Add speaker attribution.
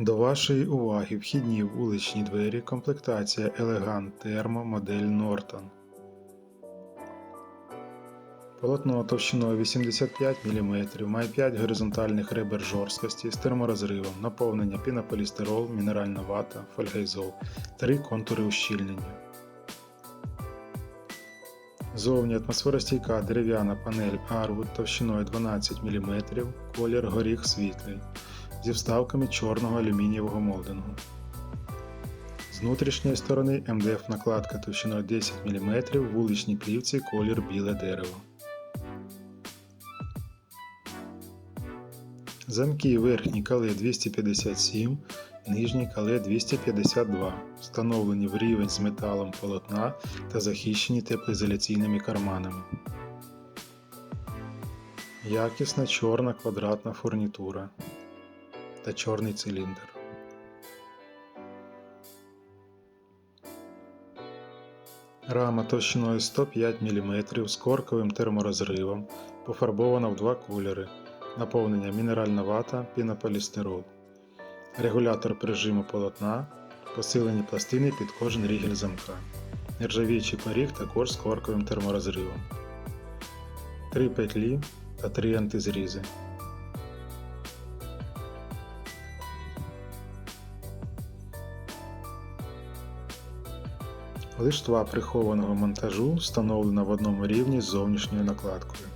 Speaker 1: До вашої уваги вхідні вуличні двері комплектація Elegant Thermo модель Norton. Полотно товщиною 85 мм має 5 горизонтальних ребер жорсткості з терморозривом, наповнення пінополістирол, мінеральна вата, фольгайзол, 3 контури ущільнення. Зовні атмосферостійка дерев'яна панель Arwood товщиною 12 мм, колір горіх світлий зі вставками чорного алюмінієвого молдингу. З внутрішньої сторони МДФ накладка товщиною 10 мм, в вуличній плівці колір біле дерево. Замки верхній кале 257, нижній кале 252, встановлені в рівень з металом полотна та захищені теплоізоляційними карманами. Якісна чорна квадратна фурнітура та чорний циліндр. Рама товщиною 105 мм з корковим терморозривом, пофарбована в два кольори. Наповнення мінеральна вата, пінополістирол. Регулятор прижиму полотна, посилені пластини під кожен рігель замка. Нержавіючий поріг також з корковим терморозривом. Три петлі та три антизрізи. Лиштва прихованого монтажу встановлена в одному рівні з зовнішньою накладкою.